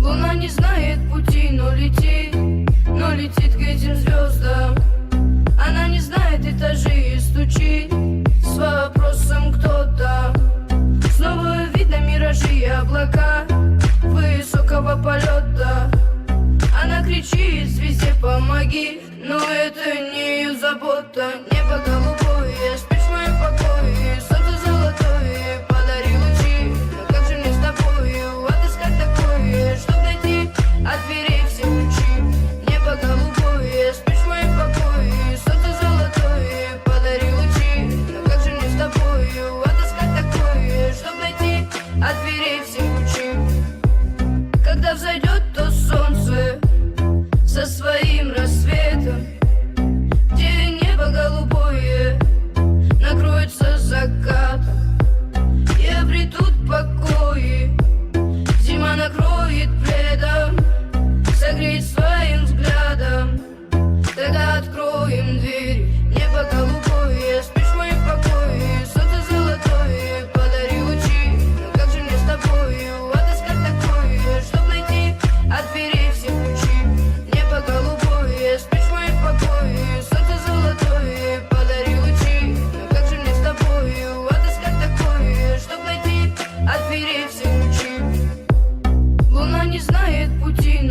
Луна не знает пути, но летит, но летит к этим звездам. Она не знает этажей и стучит с вопросом кто там. Снова видно миражи и облака высокого полета. Кричит звезде помоги, но это не ее забота. Небо голубое, накроет пледом, согреет своим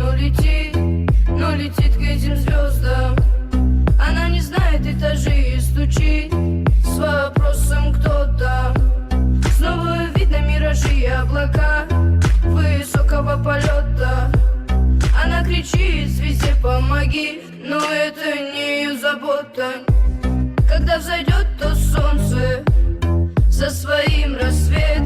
но летит, но летит к этим звездам. Она не знает этажей и стучит с вопросом кто там. Снова видно миражи и облака высокого полета. Она кричит звезде помоги, но это не ее забота. Когда взойдет то солнце со своим рассветом,